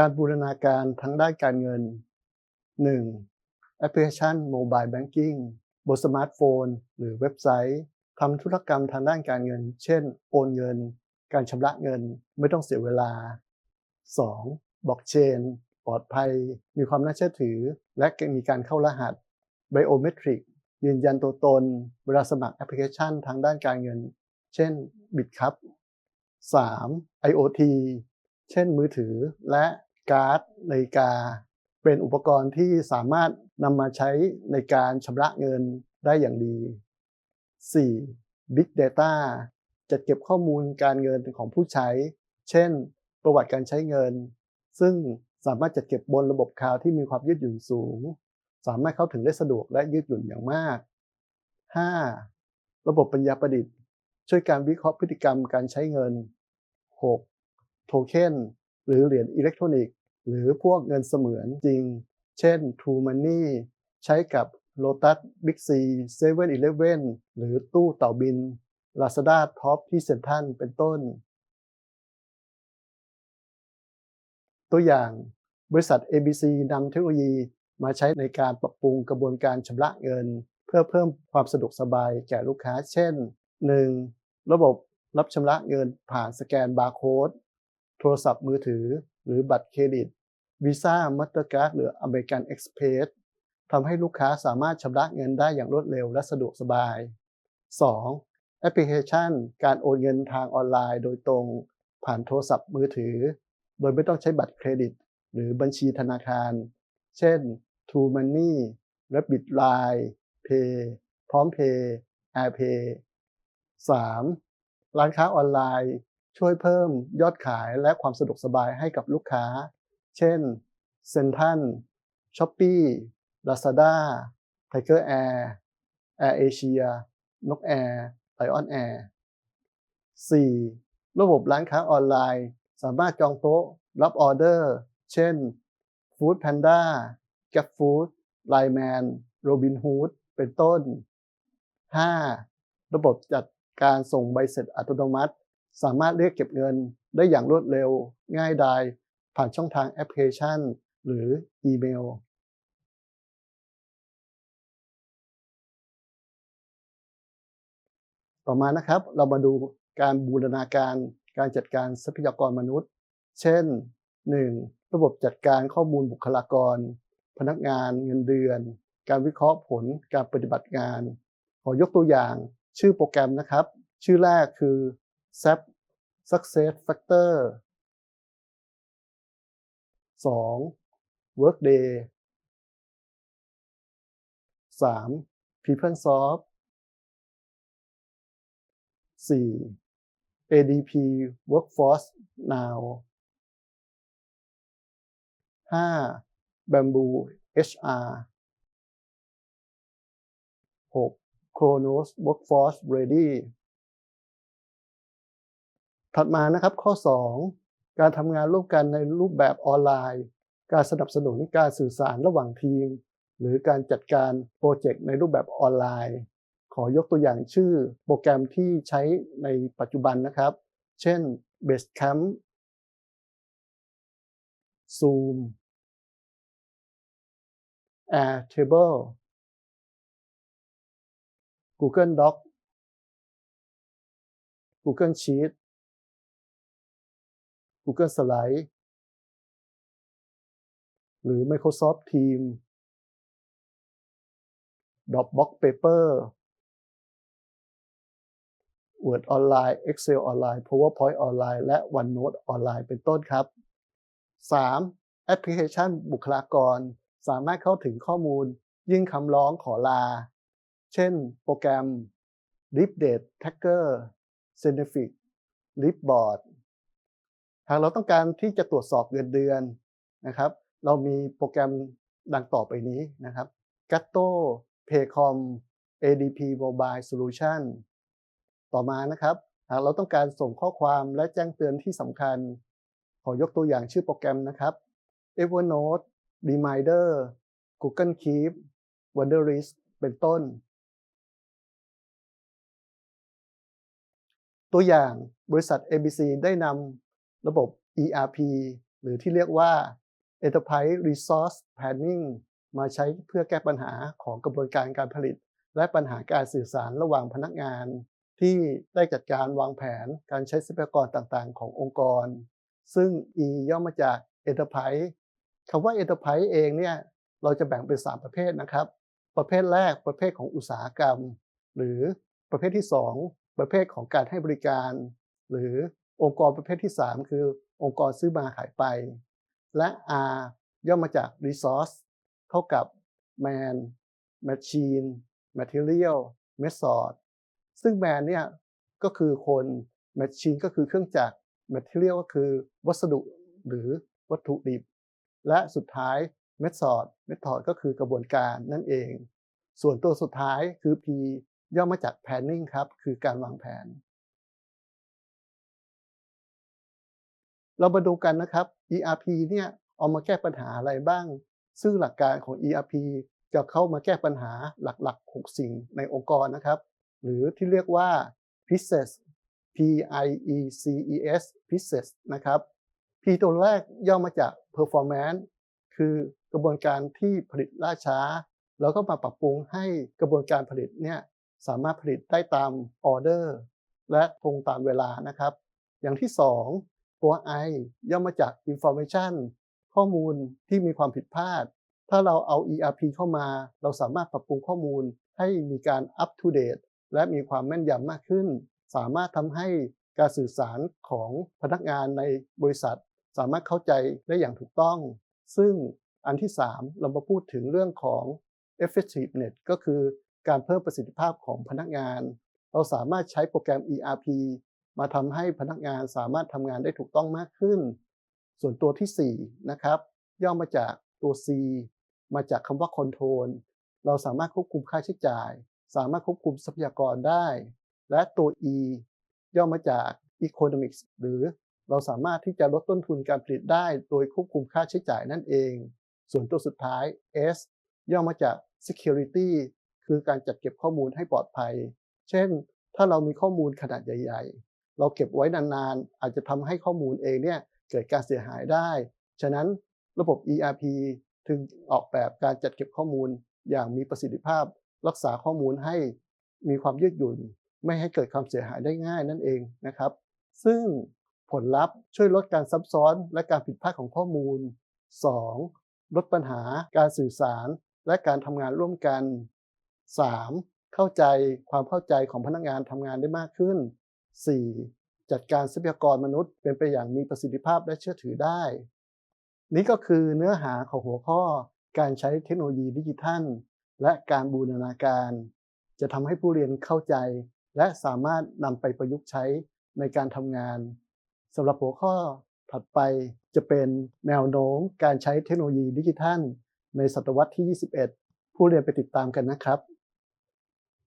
การบูรณาการทั้งด้านการเงิน 1. แอปพลิเคชันโมบายแบงกิ้งบนสมาร์ทโฟน หรือเว็บไซต์ทำธุรกรรมทางด้านการเงิน เช่น โอนเงิน การชำระเงินไม่ต้องเสียเวลา 2. บล็อกเชน ปลอดภัย มีความน่าเชื่อถือ และมีการเข้ารหัสไบโอเมตริกยืนยันตัวตน เวลาสมัครแอปพลิเคชันทางด้านการเงิน เช่น Bitcup 3. IoT เช่นมือถือและ การ์ดนาฬิกา เป็นอุปกรณ์ที่สามารถนำมาใช้ในการชำระเงินได้อย่างดี 4. Big Data จัดเก็บข้อมูลการเงินของผู้ใช้ เช่น ประวัติการใช้เงิน ซึ่งสามารถจัดเก็บบนระบบคลาวด์ที่มีความยืดหยุ่นสูง สามารถเข้าถึงได้สะดวกและยืดหยุ่นอย่างมาก 5. ระบบปัญญาประดิษฐ์ ช่วยการวิเคราะห์พฤติกรรมการใช้เงิน 6. โทเค็น หรือเหรียญอิเล็กทรอนิกส์หรือพวกเงินเสมือนจริง เช่น True Money ใช้กับ Lotus Big C 7-Eleven หรือตู้เต่าบิน Lazada Top ที่เซ็นทรัลเป็นต้น ตัวอย่างบริษัท ABC นำเทคโนโลยีมาใช้ในการปรับปรุงกระบวนการชำระเงิน เพื่อเพิ่มความสะดวกสบายแก่ลูกค้า เช่น 1. ระบบรับชำระเงินผ่านสแกนบาร์โค้ด โทรศัพท์มือถือ หรือบัตรเครดิต Visa Mastercard หรือ American Express ทำให้ลูกค้าสามารถชำระเงินได้อย่างรวดเร็วและสะดวกสบาย 2. แอปพลิเคชัน การโอนเงินทางออนไลน์โดยตรง ผ่านโทรศัพท์มือถือ โดยไม่ต้องใช้บัตรเครดิต หรือบัญชีธนาคาร เช่น True Money Rabbit Line Pay พร้อม Pay AirPay 3. ร้านค้าออนไลน์ ช่วยเพิ่มยอดขายและความสะดวกสบายให้กับลูกค้า เช่นเซนทันช้อปปี้ Lazada Tiger Air Air Asia นกแอร์ไลออนแอร์ 4. ระบบร้านค้าออนไลน์ สามารถจองโต๊ะ รับออเดอร์ เช่น Food Panda Gap Food Line Man Robinhood เป็นต้น 5. ระบบจัดการส่งใบเสร็จอัตโนมัติ สามารถเรียกเก็บเงินได้อย่างรวดเร็ว ง่ายดายผ่านช่องทางแอปพลิเคชัน หรืออีเมล ต่อมานะครับเรามาดูการบูรณาการการจัดการทรัพยากรมนุษย์ เช่น 1. ระบบจัดการข้อมูลบุคลากร พนักงานเงินเดือน การวิเคราะห์ผลการปฏิบัติงาน ขอยกตัวอย่างชื่อโปรแกรมนะครับ ชื่อแรกคือ SAP Success Factor 2. Workday 3. PeopleSoft 4. ADP Workforce Now 5. Bamboo HR 6. Kronos Workforce Ready ถัดมานะครับข้อ 2 การทำงานร่วมกันในรูปแบบออนไลน์ การสนับสนุนการสื่อสารระหว่างทีม หรือการจัดการโปรเจกต์ในรูปแบบออนไลน์ ขอยกตัวอย่างชื่อโปรแกรมที่ใช้ในปัจจุบันนะครับ เช่น Basecamp Zoom Airtable Google Doc Google Sheet Google Slide หรือ Microsoft Teams Dropbox Paper Word ออนไลน์ Excel ออนไลน์ PowerPoint ออนไลน์ และ OneNote ออนไลน์เป็นต้นครับ 3. แอปพลิเคชันบุคลากร สามารถเข้าถึงข้อมูล ยื่นคำร้องขอลา เช่น โปรแกรม Leap Date Tracker c e n e f i c Leapboard หากเราต้องการที่จะตรวจสอบเงินเดือนนะครับ เรามีโปรแกรมดังต่อไปนี้นะครับ Gatto Paycom ADP Mobile Solution ต่อมานะครับหากเราต้องการส่งข้อความและแจ้งเตือนที่สำคัญ ขอยกตัวอย่างชื่อโปรแกรมนะครับ Evernote Reminder Google Keep w o n d e r i s t เป็นต้น ตัวอย่างบริษัท ABC ได้นำ ระบบ ERP หรือที่เรียกว่า Enterprise Resource Planning มาใช้เพื่อแก้ปัญหาของกระบวนการการผลิต และปัญหาการสื่อสารระหว่างพนักงาน ที่ได้จัดการวางแผนการใช้ทรัพยากรต่างๆ ขององค์กร ซึ่ง E ย่อมาจาก Enterprise คำว่า Enterprise เองเนี่ยเราจะแบ่งเป็น 3 ประเภทนะครับ ประเภทแรกประเภทของอุตสาหกรรม หรือประเภทที่ 2 ประเภทของการให้บริการ หรือ องค์กรประเภทที่ 3 คือองค์กรซื้อมาขายไป และ R ย่อมาจาก Resource เท่ากับ Man Machine Material Method ซึ่ง Man เนี่ยก็คือคน Machine ก็คือเครื่องจักร Material ก็คือวัสดุหรือวัตถุดิบ และสุดท้าย Method Method ก็คือกระบวนการนั่นเอง ส่วนตัวสุดท้ายคือ P ย่อมาจาก Planning ครับ คือการวางแผน เรามาดูกันนะครับ ERP เนี่ยเอามาแก้ปัญหาอะไรบ้าง ซึ่งหลักการของ ERP จะเข้ามาแก้ปัญหาหลักๆ 6 สิ่งในองค์กรนะครับ หรือที่เรียกว่า Process P I E C E S Process นะครับ P ตัวแรกย่อมาจาก Performance คือกระบวนการที่ผลิตล่าช้า แล้วก็มาปรับปรุงให้กระบวนการผลิตเนี่ยสามารถผลิตได้ตามออเดอร์และตรงตามเวลานะครับ อย่างที่ 2 ตัว I ย่อมาจาก Information ข้อมูลที่มีความผิดพลาด ถ้าเราเอา ERP เข้ามา เราสามารถปรับปรุงข้อมูลให้มีการ up to date และมีความแม่นยำมากขึ้น สามารถทำให้การสื่อสารของพนักงานในบริษัท สามารถเข้าใจได้อย่างถูกต้อง ซึ่งอันที่ 3 เรามาพูดถึงเรื่องของ effectiveness ก็คือการเพิ่มประสิทธิภาพของพนักงาน เราสามารถใช้โปรแกรม ERP มาทำให้พนักงานสามารถทำงานได้ถูกต้องมากขึ้น ส่วนตัวที่4นะครับย่อมาจากตัว C มาจากคำว่า control เราสามารถควบคุมค่าใช้จ่าย สามารถควบคุมทรัพยากรได้ และตัว E ย่อมาจาก economics หรือเราสามารถที่จะลดต้นทุนการผลิตได้โดยควบคุมค่าใช้จ่ายนั่นเอง ส่วนตัวสุดท้าย S ย่อมาจาก security คือการจัดเก็บข้อมูลให้ปลอดภัย เช่น ถ้าเรามีข้อมูลขนาดใหญ่ เราเก็บไว้นานๆ อาจจะทำให้ข้อมูลเองเนี่ยเกิดการเสียหายได้ ฉะนั้นระบบ ERP ถึงออกแบบการจัดเก็บข้อมูลอย่างมีประสิทธิภาพ รักษาข้อมูลให้มีความยืดหยุ่น ไม่ให้เกิดความเสียหายได้ง่ายนั่นเองนะครับ ซึ่งผลลัพธ์ช่วยลดการซับซ้อนและการผิดพลาดของข้อมูล 2. ลดปัญหาการสื่อสารและการทำงานร่วมกัน 3. เข้าใจความเข้าใจของพนักงานทำงานได้มากขึ้น 4. จัดการทรัพยากรมนุษย์ เป็นไปอย่างมีประสิทธิภาพและเชื่อถือได้ นี่ก็คือเนื้อหาของหัวข้อการใช้เทคโนโลยีดิจิทัล และการบูรณาการ จะทำให้ผู้เรียนเข้าใจ และสามารถนำไปประยุกต์ใช้ในการทำงานสำหรับหัวข้อถัดไปจะเป็นแนวโน้มการใช้เทคโนโลยีดิจิทัล ในศตวรรษที่ 21 ผู้เรียนไปติดตามกันนะครับ